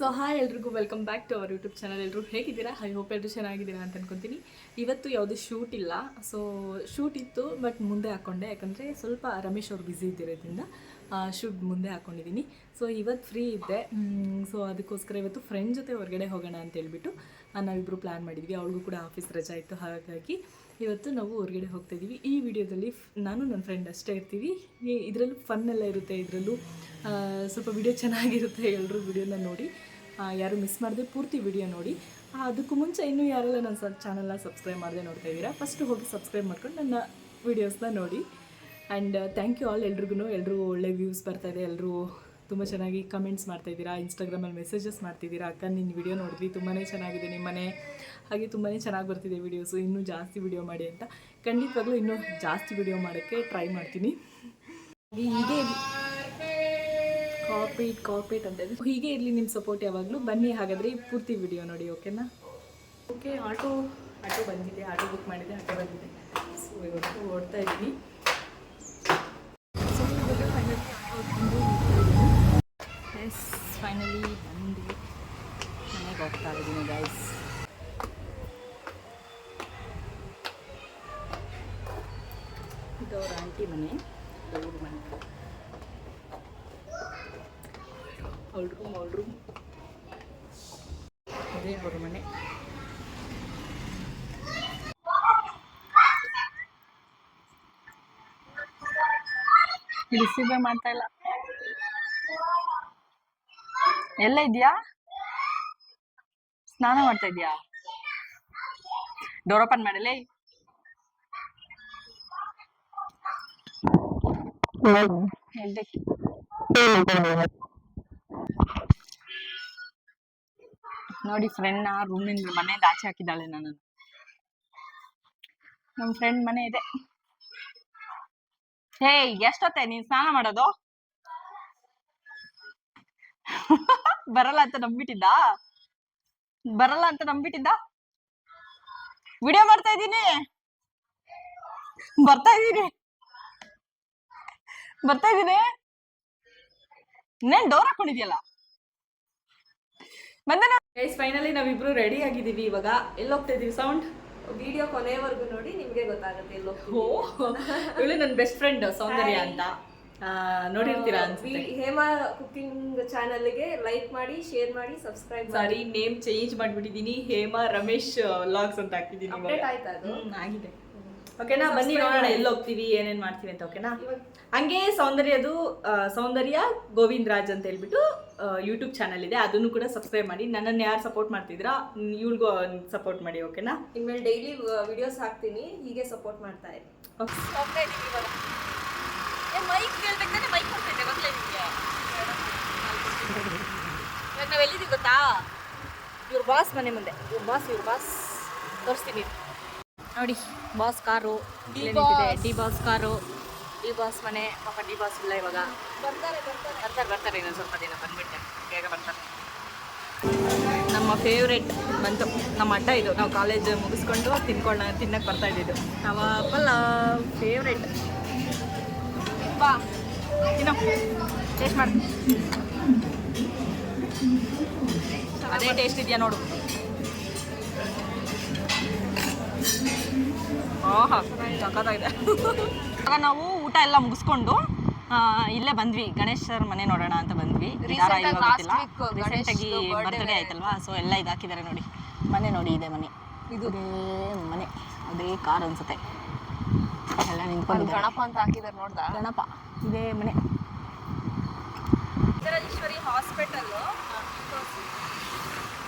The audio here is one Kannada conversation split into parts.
ಸೊ ಹಾಯ್ ಎಲ್ರಿಗೂ welcome back to our YouTube channel ಎಲ್ಲರೂ ಹೇಗಿದ್ದೀರಾ? ಐ ಹೋಪ್ ಎಲ್ಲರೂ ಚೆನ್ನಾಗಿದ್ದೀರಾ ಅಂತ ಅನ್ಕೊತೀನಿ. ಇವತ್ತು ಯಾವುದು ಶೂಟ್ ಇಲ್ಲ. ಸೊ ಶೂಟ್ ಇತ್ತು ಬಟ್ ಮುಂದೆ ಹಾಕ್ಕೊಂಡೆ ಯಾಕಂದರೆ ಸ್ವಲ್ಪ ರಮೇಶ್ ಅವ್ರು ಬ್ಯುಸಿ ಇದ್ದಿರೋದ್ರಿಂದ ಶೂಟ್ ಮುಂದೆ ಹಾಕ್ಕೊಂಡಿದ್ದೀನಿ ಸೊ ಇವತ್ತು ಫ್ರೀ ಇದ್ದೆ. ಸೊ ಅದಕ್ಕೋಸ್ಕರ ಇವತ್ತು ಫ್ರೆಂಡ್ ಜೊತೆ ಹೊರಗಡೆ ಹೋಗೋಣ ಅಂತ ಹೇಳ್ಬಿಟ್ಟು ನಾವಿಬ್ಬರು ಪ್ಲ್ಯಾನ್ ಮಾಡಿದ್ವಿ. ಅವಳಿಗೂ ಕೂಡ ಆಫೀಸ್ ರಜಾ ಇತ್ತು. ಹಾಗಾಗಿ ಇವತ್ತು ನಾವು ಹೊರಗಡೆ ಹೋಗ್ತಾ ಇದ್ದೀವಿ ಈ ವಿಡಿಯೋದಲ್ಲಿ ನಾನು ನನ್ನ ಫ್ರೆಂಡ್ ಅಷ್ಟೇ ಇರ್ತೀವಿ. ಇದರಲ್ಲೂ ಫನ್ ಎಲ್ಲ ಇರುತ್ತೆ. ಇದರಲ್ಲೂ ಸ್ವಲ್ಪ ವಿಡಿಯೋ ಚೆನ್ನಾಗಿರುತ್ತೆ. ಎಲ್ಲರೂ ವಿಡಿಯೋನ ನೋಡಿ. ಯಾರು ಮಿಸ್ ಮಾಡದೆ ಪೂರ್ತಿ ವಿಡಿಯೋ ನೋಡಿ. ಅದಕ್ಕೂ ಮುಂಚೆ ಇನ್ನೂ ಯಾರೆಲ್ಲ ನನ್ನ ಸ ಚಾನಲ್ನ ಸಬ್ಸ್ಕ್ರೈಬ್ ಮಾಡದೆ ನೋಡ್ತಾ ಇದ್ದೀರಾ ಫಸ್ಟ್ ಹೋಗಿ ಸಬ್ಸ್ಕ್ರೈಬ್ ಮಾಡ್ಕೊಂಡು ನನ್ನ ವೀಡಿಯೋಸ್ನ ನೋಡಿ. ಆ್ಯಂಡ್ ಥ್ಯಾಂಕ್ ಯು ಆಲ್ ಎಲ್ರಿಗೂ ಎಲ್ಲರೂ ಒಳ್ಳೆ ವ್ಯೂಸ್ ಬರ್ತಾ ಇದೆ. ಎಲ್ಲರೂ ತುಂಬ ಚೆನ್ನಾಗಿ ಕಮೆಂಟ್ಸ್ ಮಾಡ್ತಾಯಿದ್ದೀರಾ ಇನ್ಸ್ಟಾಗ್ರಾಮಲ್ಲಿ ಮೆಸೇಜಸ್ ಮಾಡ್ತಿದ್ದೀರಾ ಅಕ್ಕ ನಿನ್ನ ವಿಡಿಯೋ ನೋಡಿದ್ವಿ ತುಂಬಾ ಚೆನ್ನಾಗಿದೆ ನಿಮ್ಮ ಮನೆ. ಹಾಗೆ ತುಂಬಾ ಚೆನ್ನಾಗಿ ಬರ್ತಿದೆ ವೀಡಿಯೋಸು ಇನ್ನೂ ಜಾಸ್ತಿ ವಿಡಿಯೋ ಮಾಡಿ ಅಂತ ಖಂಡಿತವಾಗ್ಲೂ ಇನ್ನೂ ಜಾಸ್ತಿ ವಿಡಿಯೋ ಮಾಡೋಕ್ಕೆ ಟ್ರೈ ಮಾಡ್ತೀನಿ. ಹಾಗೆ ಹೀಗೆ ಕಾರ್ಪೇಟ್ ಕಾರ್ಪೇಟ್ ಅಂತ ಇದೆ ಹೀಗೆ ಇರಲಿ ನಿಮ್ಮ ಸಪೋರ್ಟ್ ಯಾವಾಗಲೂ. ಬನ್ನಿ ಹಾಗಾದರೆ ಪೂರ್ತಿ ವಿಡಿಯೋ ನೋಡಿ ಓಕೆನಾ ಓಕೆ ಆಟೋ ಆಟೋ ಬಂದಿದೆ. ಆಟೋ ಬುಕ್ ಮಾಡಿದೆ ಆಟೋ ಬಂದಿದೆ. ಸೊ ಇವತ್ತು ಓಡ್ತಾ ಇದ್ದೀನಿ. ಎಸ್ ಫೈನಲಿ ಬಂದು ಮನೆಗೆ ಹೋಗ್ತಾ ಇದ್ದೀನಿ ಗೈಸ್ ಇದು ಅವ್ರ ಆಂಟಿ ಮನೆ ಅವ್ರ ಮನೆ ಅವಳ ರೂಮ್ ಅವಳ ರೂಮ್ ಅದೇ ಅವ್ರ ಮನೆ ರಿಸೀವೇ ಮಾಡ್ತಾ ಇಲ್ಲ. ಎಲ್ಲ ಇದೆಯಾ? ಸ್ನಾನ ಮಾಡ್ತಾ ಇದೆಯಾ? ಡೋರ್ ಓಪನ್ ಮಾಡಲೇ? ಹೇಳ್ಬೇಕು ನೋಡಿ ಫ್ರೆಂಡ್ ರೂಮಿನ್ ರೂಮಿಂದ ಮನೆಯಿಂದ ಆಚೆ ಹಾಕಿದ್ದಾಳೆ ನನ್ನನ್ನು. ನಮ್ಮ ಫ್ರೆಂಡ್ ಮನೆ ಇದೆ. ಹೇ ಎಷ್ಟೊತ್ತೆ? ನೀನ್ ಸ್ನಾನ ಮಾಡೋದು? ಬರಲ್ಲ ಅಂತ ನಂಬಿಟ್ಟಿದ್ದ? ಬರಲ್ಲ ಅಂತ ನಂಬಿಟ್ಟಿದ್ದ? ವಿಡಿಯೋ ಮಾಡ್ತಾ ಇದ್ದೀನಿ. ಬರ್ತಾ ಇದ್ದೀನಿ. ಬರ್ತಾ ಇದ್ದೀನಿ. ಇನ್ನೇನ್ ಡೋರ್ ಹಾಕೊಂಡಿದ್ಯಲ್ಲ? ಬಂದೆ ಗೈಸ್ ಫೈನಲಿ ನಾವಿಬ್ರು ರೆಡಿ ಆಗಿದ್ದೀವಿ ಇವಾಗ. ಎಲ್ಲಿ ಹೋಗ್ತಾ ಇದೀವಿ ಸೌಂಡ್ ವಿಡಿಯೋ ಕೊನೆವರೆಗೂ ನೋಡಿ ನಿಮ್ಗೆ ಗೊತ್ತಾಗುತ್ತೆ ಎಲ್ಲೋ ಓ ಇವಳು ನನ್ನ ಬೆಸ್ಟ್ ಫ್ರೆಂಡ್ ಸೌಂದರ್ಯ ಅಂತ. ಆ, ನೋಡಿರ್ತೀರಾ ಅನ್ಸುತ್ತೆ. ಹೇಮಾ ಕುಕಿಂಗ್ ಚಾನಲ್ಗೆ ಲೈಕ್ ಮಾಡಿ ಶೇರ್ ಮಾಡಿ ಸಬ್ಸ್ಕ್ರೈಬ್ ಮಾಡಿ. ಸಾರಿ ನೇಮ್ ಚೇಂಜ್ ಮಾಡ್ಬಿಟ್ಟಿದೀನಿ ಹೇಮಾ ರಮೇಶ್ ಲಾಗ್ಸ್ ಅಂತ ಹಾಕಿದ್ದೀನಿ ಅಪ್ಡೇಟ್ ಆಯ್ತಾ ಅದು? ಆಗಿದೆ. ಓಕೆನಾ ಬನ್ನಿ ನೋಡೋಣ ಎಲ್ಲಿ ಹೋಗ್ತೀವಿ ಏನೇನ್ ಮಾಡ್ತೀವಿ ಅಂತ ಓಕೆನಾ ಹಂಗೆ ಸೌಂದರ್ಯದು ಆ, ಸೌಂದರ್ಯ ಗೋವಿಂದ್ ರಾಜ್ ಅಂತ ಹೇಳ್ಬಿಟ್ಟು ಯೂಟ್ಯೂಬ್ ಚಾನಲ್ ಇದೆ. ಅದನ್ನು ಕೂಡ ಸಬ್ಸ್ಕ್ರೈಬ್ ಮಾಡಿ. ನನ್ನನ್ನು ಯಾರು ಸಪೋರ್ಟ್ ಮಾಡ್ತಿದ್ರಾ ಇವ್ಳಿಗೂ ಸಪೋರ್ಟ್ ಮಾಡಿ ಓಕೆನಾ ಇನ್ಮೇಲೆ ಡೈಲಿ ವಿಡಿಯೋಸ್ ಹಾಕ್ತೀನಿ. ಹೀಗೆ ಸಪೋರ್ಟ್ ಮಾಡ್ತಾ ಇರಿ. ಹೋಗ್ತಾ ಇದೀವಿ ಇವಾಗ. ಮೈಕ್ ಕೇಳ್ಬೇಕಾದ್ರೆ ಮೈಕ್ ಕೊಡ್ತೈತೆ ಗೊತ್ತಲೇ ನಿಮಗೆ? ಇವಾಗ ನಾವು ಎಲ್ಲಿದ್ದೀವಿ ಗೊತ್ತಾ? ಇವ್ರ ಬಾಸ್ ಮನೆ ಮುಂದೆ. ಇವ್ರ ಬಾಸ್ ಇವ್ರ ಬಾಸ್ ತೋರಿಸ್ತೀನಿ. ಇರು. ನೋಡಿ boss car. D boss. Car. D boss ಮನೆ ಪಾಪ ಡಿ ಬಾಸ್ ಇಲ್ಲ ಇವಾಗ. ಬರ್ತಾರೆ ಬರ್ತಾರೆ. ಇನ್ನೊಂದು ಸ್ವಲ್ಪ ದಿನ ಬಂದ್ಬಿಟ್ಟೆ. ಬೇಗ ಬರ್ತಾರೆ. ನಮ್ಮ ಫೇವ್ರೆಟ್ ಬಂತು. ನಮ್ಮ ಅಡ್ಡ ಇದು. ನಾವು ಕಾಲೇಜ್ ಮುಗಿಸ್ಕೊಂಡು ತಿನ್ಕೊಳ್ಳ ತಿನ್ನಕ್ಕೆ ಬರ್ತಾ ಇದ್ದಿದ್ದು. ನಾವು ಪಲ್ಲ ಫೇವ್ರೆಟ್ ಬಾ. ತಿನ್ನೋ. ಟೇಸ್ಟ್ ಮಾಡ್ತೀನಿ ಅದೇ ಟೇಸ್ಟ್ ಇದೆಯಾ ನೋಡು. ಆಗ ನಾವು ಊಟ ಎಲ್ಲ ಮುಗಿಸ್ಕೊಂಡು ಇಲ್ಲೇ ಬಂದ್ವಿ. ಗಣೇಶ್ ಸರ್ ಮನೆ ನೋಡೋಣ ಅಂತ ಬಂದ್ವಿ. ಬರ್ತಡೇ ಗೊತ್ತಿಲ್ಲ. ರೀಸೆಂಟ್ ಆಗಿ ಬರ್ತ್ಡೇ ಆಯ್ತಲ್ವಾ? ಸೊ ಎಲ್ಲ ಇದಾಕಿದ್ದಾರೆ ನೋಡಿ. ಮನೆ ನೋಡಿ ಇದೆ ಮನೆ. ಇದು ಮನೆ. ಅದೇ ಕಾರ್ ಅನ್ಸುತ್ತೆ. ಎಲ್ಲ ನಿಂತ್ಕೊಂಡು ಗಣಪ ಅಂತ ಹಾಕಿದಾರೆ ನೋಡ್ದ? ಗಣಪ. ಇದೇ ಮನೆ. ರಾಜೇಶ್ವರಿ ಹಾಸ್ಪಿಟಲ್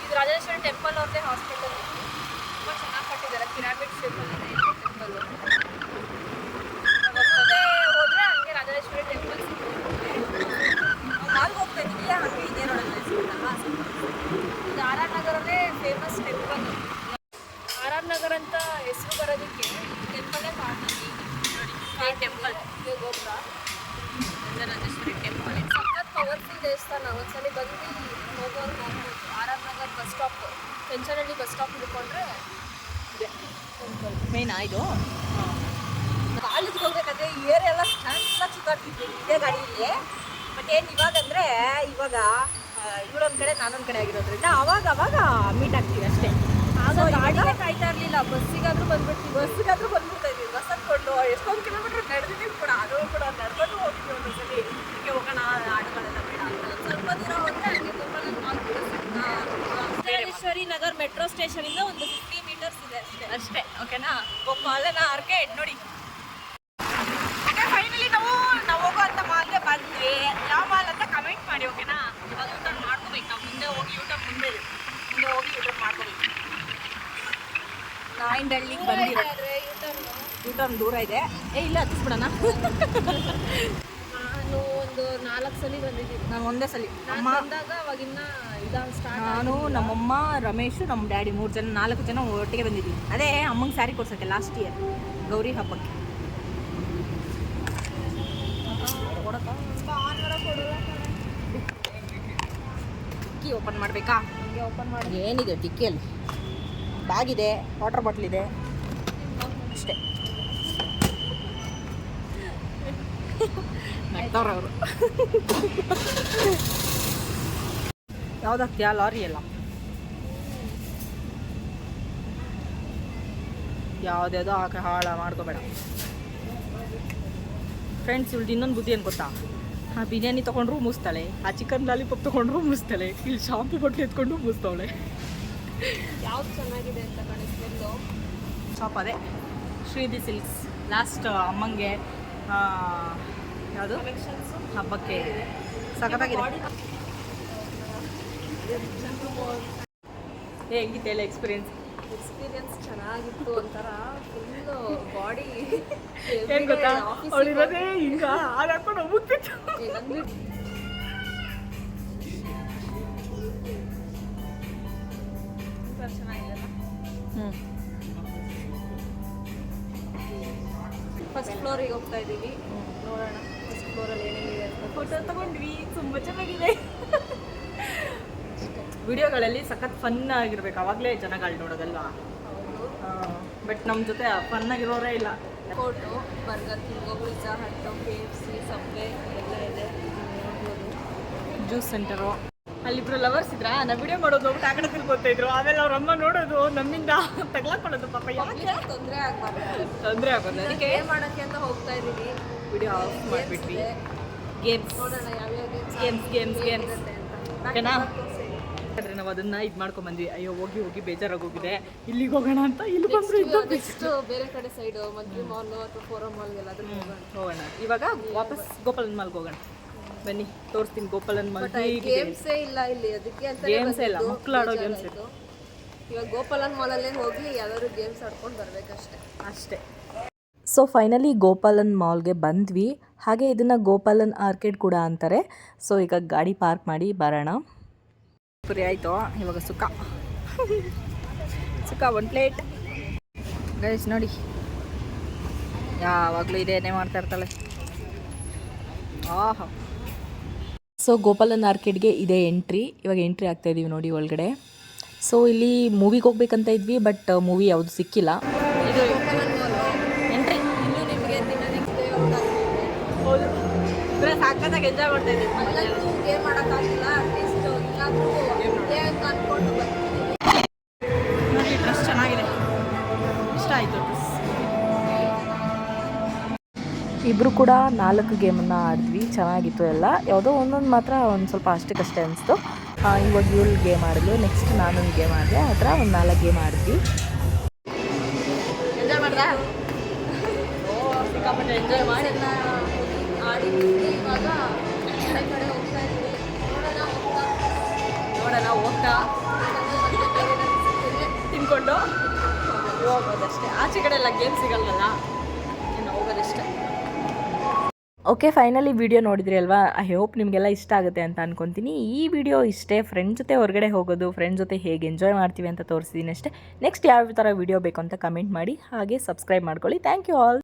ಇದು ರಾಜೇಶ್ವರಿ ಟೆಂಪಲ್ ಅವ್ರದ್ದೇ ಹಾಸ್ಪಿಟಲ್ ತುಂಬ ಚೆನ್ನಾಗಿ ಕಟ್ಟಿದ್ದಾರೆ. ಪಿರಾಮಿಡ್ ಶೇಪ್ ಟೆಂಪಲ್ ಹೋದ್ರೆ ಹಂಗೆ ರಾಜೇಶ್ವರಿ ಟೆಂಪಲ್ ನಾಲ್ಕು ಹೋಗ್ತಾ ಇದ್ದೀವಿ ಹಾಗೆ ಇದೇ ನೋಡೋದು ಇದು R R ನಗರಲ್ಲೇ famous temple R R Nagar ಅಂತ ಹೆಸರು ಬರೋದಕ್ಕೆ ಟೆಂಪಲ್ಲೇ ಕಾರಣ ನೋಡಿ ಟೆಂಪಲ್ ಇದೆ ಗೋಪುರ ರಾಜೇಶ್ವರಿ ಟೆಂಪಲ್ ಸಖತ್ ಪವರ್ಫುಲ್ ದೇವಸ್ಥಾನ ಒಂದ್ಸಲಿ ಬಂದು ಹೋಗೋರು ಹೋಗ್ಬೋದು R R Nagar bus stop Kenchanahalli bus stop ಹಿಡ್ಕೊಂಡ್ರೆ ಇದೆ ಮೇನ್ ಆಯ್ತು ಕಾಲೇಜ್ಗೆ ಹೋಗ್ಬೇಕಾದ್ರೆ ಏರ್ ಏರಿಯಾ ಎಲ್ಲ ಚೆನ್ನಾಗಿ ಸುತ್ತಾಡ್ತಿದ್ವಿ. ಇದೇ ಗಾಡಿಯಲ್ಲಿ. ಬಟ್ ಏನು ಇವಾಗ ಅಂದರೆ ಇವಾಗ ಇವಳೊಂದು ಕಡೆ ನಾನೊಂದು ಕಡೆ ಆಗಿರೋದ್ರಿಂದ ಅವಾಗ ಅವಾಗ ಮೀಟ್ ಆಗ್ತೀವಿ ಅಷ್ಟೇ. ಆಗ ಗಾಡಿಗೆ ಕಾಯ್ತಾ ಇರಲಿಲ್ಲ. ಬಸ್ಸಿಗಾದರೂ ಬಂದ್ಬಿಡ್ತೀವಿ. ಬಸ್ಸಿಗಾದರೂ ಬಂದ್ಬಿಡ್ತಾ ಇದ್ವಿ. ಬಸ್ ಹತ್ಕೊಂಡು ಎಷ್ಟೊಂದು ಕಿಲೋಮೀಟರ್ ನಡೆದಿದ್ದೀವಿ ಕೂಡ. ಅದು ಕೂಡ ನಡ್ಕೊಂಡು ಹೋಗಿದ್ವಿ ಒಂದೊಂದ್ಸಲಿ. ಹೀಗೆ ಹೋಗೋಣ ಆಟಗಳೆಲ್ಲ ಬೇಡ ಅಂತ. ಸ್ವಲ್ಪ ದೂರ ಹೋದ್ರೆ ಹಂಗೆ ನಗರ್ ಮೆಟ್ರೋ ಸ್ಟೇಷನಿಂದ ಒಂದು ಫಿಫ್ಟಿ ಮೀಟರ್ಸ್ ಇದೆ ಅಷ್ಟೇ. ಅಷ್ಟೇ. ಓಕೆನಾ? ಗೋಪಾಲನ ಆರ್ಕೆಡ್ ನೋಡಿ. ಫೈನಲಿ ನಾವು ನಾವು ಹೋಗುವಂಥ ಮಾಲ್ಗೆ ಬಂದ್ವಿ. ಯಾವ ಮಾಲ್ ಅಂತ ಕಮೆಂಟ್ ಮಾಡಿ ಓಕೆನಾ? ಅದು ಯೂಟರ್ನ್ ಮಾಡ್ಕೋಬೇಕು. ನಾವು ಮುಂದೆ ಹೋಗಿ ಯೂಟರ್ನ್ ಮುಂದೆ. ಮುಂದೆ ಹೋಗಿ ಯೂಟರ್ನ್ ಮಾಡ್ಕೋಬೇಕು. ನಾಯಿಂಡಳ್ಳಿಗೆ ಬಂದಿರೋ ಯೂಟರ್ನ್ ದೂರ ಇದೆ. ಏ ಇಲ್ಲ ಹತ್ತಿಸ್ಬಿಡೋಣ. ಒಂದು ನಾಲ್ಕು ಸಲ ಬಂದಿದ್ದೀನಿ ನಾನು ಒಂದೇ ಸಲ. ನಾನು ಅಮ್ಮ ಬಂದಾಗ ಅವಾಗಿನ್ನ ಇದಾಗ ಸ್ಟಾರ್ಟ್ ನಾನು ನಮ್ಮಮ್ಮ ರಮೇಶ್ ನಮ್ಮ ಡ್ಯಾಡಿ ಮೂರು ಜನ ನಾಲ್ಕು ಜನ ಒಟ್ಟಿಗೆ ಬಂದಿದ್ವಿ ಅದೇ ಅಮ್ಮಂಗೆ ಸ್ಯಾರಿ ಕೊಡ್ಸಕ್ಕೆ ಲಾಸ್ಟ್ ಇಯರ್ ಗೌರಿ ಹಬ್ಬಕ್ಕೆ. ಟಿಕ್ಕಿ ಓಪನ್ ಮಾಡಬೇಕಾ? ಓಪನ್ ಮಾಡಿ ಏನಿದೆ ಟಿಕ್ಕಿಯಲ್ಲಿ? ಬ್ಯಾಗ್ ಇದೆ ವಾಟರ್ ಬಾಟ್ಲ್ ಇದೆ. ಅಷ್ಟೇ. ನಗ್ತವ್ರವರು ಯಾವ್ದಾಗ್ತೀಯ ಲಾರಿ ಎಲ್ಲ? ಯಾವುದ್ಯಾವುದೋ ಹಾಕ ಹಾಳ ಮಾಡ್ಕೋಬೇಡ. ಫ್ರೆಂಡ್ಸ್ ಇವ್ಳದ್ದು ಇನ್ನೊಂದು ಬುದ್ಧಿ ಏನು ಗೊತ್ತಾ? ಆ ಬಿರಿಯಾನಿ ತೊಗೊಂಡ್ರು ಮುಗಿಸ್ತಾಳೆ ಆ ಚಿಕನ್ ಲಾಲಿಪಾಪ್ ತೊಗೊಂಡ್ರು ಮುಸ್ತಾಳೆ ಇಲ್ಲಿ ಶಾಂಪು ಬಟ್ಟೆ ಎತ್ಕೊಂಡು ಮುಸ್ತವಳೆ. ಯಾವ್ದು ಚೆನ್ನಾಗಿದೆ ಅಂತ ಶಾಪ್ ಅದೇ. ಶ್ರೀದಿ ಸಿಲ್ಕ್ಸ್. ಲಾಸ್ಟ್ ಅಮ್ಮಂಗೆ ಯಾವುದು? ಹಬ್ಬಕ್ಕೆ. ಸಖತ್ತಾಗಿದೆ. ಹೇಗಿತ್ತು ಎಲ್ಲ ಎಕ್ಸ್ಪೀರಿಯನ್ಸ್ ಎಕ್ಸ್ಪೀರಿಯನ್ಸ್ ಚೆನ್ನಾಗಿತ್ತು ಒಂಥರ ಫುಲ್ಲು ಬಾಡಿ ಏನು ಗೊತ್ತಾ? ಅವಳಿರೋದೇ ಹಿಂಗ ಹಾಡಾಕೊಂಡು ಹ್ಞೂ ಫಸ್ಟ್ ಫ್ಲೋರಿಗೆ ಹೋಗ್ತಾ ಇದ್ದೀವಿ. ನೋಡೋಣ. ಫ್ಲೋರಲ್ಲಿ ಏನೇನಿದೆ ಅಂತ ಫೋಟೋ ತಗೊಂಡ್ವಿ ತುಂಬ ಚೆನ್ನಾಗಿದೆ. ವಿಡಿಯೋಗಳಲ್ಲಿ ಸಖತ್ ಫನ್ ಆಗಿರ್ಬೇಕು ಅವಾಗಲೇ ಜನಗಳು ನೋಡೋದಲ್ವಾ? ಬಟ್ ನಮ್ಮ ಜೊತೆ ಫನ್ ಆಗಿರೋರೇ ಇಲ್ಲ. Photo Burger King pizza Hut K F C Subway ಎಲ್ಲ ಇದೆ ಜ್ಯೂಸ್ ಸೆಂಟರು ಅಲ್ಲಿಬ್ರು ಲವರ್ಸ್ ಇದ್ರ? ನಾ ವಿಡಿಯೋ ಮಾಡೋದು ಹೋಗ್ಬಿಟ್ಟು ಆ ಕಡೆ ಇದ್ರು. ಆಮೇಲೆ ಅವ್ರ ಅಮ್ಮ ನೋಡೋದು ನಮ್ಮಿಂದ ತಗ್ಲಾಕೊಳ್ಳೋದು ಪಾಪ. ಯಾಕೆ? ತೊಂದರೆ ಆಗ್ಬಾರ್ದು. ತೊಂದರೆ ಆಗೋದು ಅದಕ್ಕೆ ಏನು ಮಾಡೋಕ್ಕೆ ಅಂತ ಹೋಗ್ತಾ ಇದ್ದೀವಿ ವಿಡಿಯೋ ಆಫ್ ಮಾಡಿಬಿಟ್ವಿ. ಗೇಮ್ಸ್ ನೋಡೋಣ ಗೇಮ್ಸ್ ಗೇಮ್ಸ್ ಅಂತ ಓಕೆನಾ? ಯಾಕಂದ್ರೆ ನಾವು ಅದನ್ನ ಇದು ಮಾಡ್ಕೊಂಡ್ ಬಂದ್ವಿ ಅಯ್ಯೋ ಹೋಗಿ ಹೋಗಿ ಬೇಜಾರಾಗೋಗಿದೆ. ಇಲ್ಲಿಗೆ ಹೋಗೋಣ ಅಂತ ಇಲ್ಲಿ ಬಂದ್ರು ಇದ್ದು ಬೇರೆ ಕಡೆ ಸೈಡ್ ಮಂತ್ರಿ ಮಾಲ್ ಅಥವಾ ಫೋರಂ ಮಾಲ್ ಎಲ್ಲಾದ್ರೂ ಹೋಗೋಣ. ಇವಾಗ ವಾಪಸ್ ಗೋಪಾಲನ್ ಮಾಲ್ಗೆ ಹೋಗೋಣ. ಬನ್ನಿ ತೋರಿಸ್ತೀನಿ ಗೋಪಾಲನ್ ಮಾಲ್ ಗೇಮ್ಸೇ ಇಲ್ಲ. ಇಲ್ಲಿ ಅದಕ್ಕೆ ಅಂತ ಏ ಇಲ್ಲ, ಮಕ್ಕಳು ಆಡೋ games ಇವಾಗ ಗೋಪಾಲನ್ ಮಾಲಲ್ಲೇ ಹೋಗಿ ಯಾವ್ದಾದ್ರು ಗೇಮ್ಸ್ ಆಡ್ಕೊಂಡು ಬರ್ಬೇಕಷ್ಟೇ. ಅಷ್ಟೇ. ಸೊ ಫೈನಲಿ ಗೋಪಾಲನ್ ಮಾಲ್ಗೆ ಬಂದ್ವಿ. ಹಾಗೆ ಇದನ್ನು ಗೋಪಾಲನ್ ಆರ್ಕಿಡ್ ಕೂಡ ಅಂತಾರೆ. ಸೊ ಈಗ ಗಾಡಿ ಪಾರ್ಕ್ ಮಾಡಿ ಬರೋಣ. ಪುರಿ ಆಯಿತು. ಇವಾಗ ಸುಖ ಸುಖ ಒಂದು ಪ್ಲೇಟ್ ಗೈಸ್ ನೋಡಿ. ಯಾವಾಗಲೂ ಇದೇನೇ ಮಾಡ್ತಾ ಇರ್ತಾಳೆ. ಆಹಾ. ಸೊ ಗೋಪಾಲನ್ ಆರ್ಕಿಡ್ಗೆ ಇದೇ ಎಂಟ್ರಿ ಇವಾಗ ಎಂಟ್ರಿ ಆಗ್ತಾ ಇದೀವಿ ನೋಡಿ ಒಳಗಡೆ. ಸೊ ಇಲ್ಲಿ ಮೂವಿಗೆ ಹೋಗ್ಬೇಕಂತ ಇದ್ವಿ ಬಟ್ ಮೂವಿ ಯಾವುದು ಸಿಕ್ಕಿಲ್ಲ. ಎಂಜಾಯ್ ಮಾಡ್ತಾ ಇದ್ದೀವಿ ಗೇಮ್ ಮಾಡೋಕ್ಕಾಗಿಲ್ಲ ಅಟ್ಲೀಸ್ಟ್ ಇಲ್ಲಾದ್ರೂ ಇದೆ ಅಂತ ಅನ್ಕೊಂಡು ಬರ್ತೀವಿ ನೋಡಿ ಡ್ರೆಸ್ ಚೆನ್ನಾಗಿದೆ. ಇಷ್ಟ ಆಯಿತು ಡ್ರೆಸ್ ಇಬ್ಬರು ಕೂಡ ನಾಲ್ಕು ಗೇಮನ್ನು ಆಡಿದ್ವಿ ಚೆನ್ನಾಗಿತ್ತು ಎಲ್ಲ. ಯಾವುದೋ ಒಂದೊಂದು ಮಾತ್ರ ಒಂದು ಸ್ವಲ್ಪ ಅಷ್ಟಕ್ಕಷ್ಟೇ ಅನಿಸ್ತು. ಇವಾಗ ಇವಳು ಗೇಮ್ ಆಡಿದ್ಲು ನೆಕ್ಸ್ಟ್ ನಾನೊಂದು ಗೇಮ್ ಆಡಿದೆ ಆ ಥರ ಒಂದು ನಾಲ್ಕು ಗೇಮ್ ಆಡಿದ್ವಿ. ಎಂಜಾಯ್ ಮಾಡ್ದಾ? ಇವಾಗ ಕಡೆ ಹೋಗ್ತಾ ಇದ್ದೀವಿ. ನೋಡೋಣ ಹೋಗ್ತಾ. ನೋಡೋಣ ತಿನ್ಕೊಂಡು ಹೋಗೋದಷ್ಟೇ. ಆಚೆ ಕಡೆ ಎಲ್ಲ ಗೇಮ್ ಸಿಗಲ್ವಲ್ಲ? ಇನ್ನು ಹೋಗೋದಷ್ಟೇ. ಓಕೆ ಫೈನಲಿ ವಿಡಿಯೋ ನೋಡಿದ್ರಿ ಅಲ್ವಾ? ಐ ಹೋಪ್ ನಿಮಗೆಲ್ಲ ಇಷ್ಟ ಆಗುತ್ತೆ ಅಂತ ಅನ್ಕೊತೀನಿ. ಈ ವಿಡಿಯೋ ಇಷ್ಟೇ ಫ್ರೆಂಡ್ ಜೊತೆ ಹೊರಗಡೆ ಹೋಗೋದು ಫ್ರೆಂಡ್ ಜೊತೆ ಹೇಗೆ ಎಂಜಾಯ್ ಮಾಡ್ತೀವಿ ಅಂತ ತೋರಿಸಿದ್ದೀನಿ ಅಷ್ಟೇ. ನೆಕ್ಸ್ಟ್ ಯಾವ ಥರ ವಿಡಿಯೋ ಬೇಕು ಅಂತ ಕಮೆಂಟ್ ಮಾಡಿ ಹಾಗೆ ಸಬ್ಸ್ಕ್ರೈಬ್ ಮಾಡ್ಕೊಳ್ಳಿ. Thank you all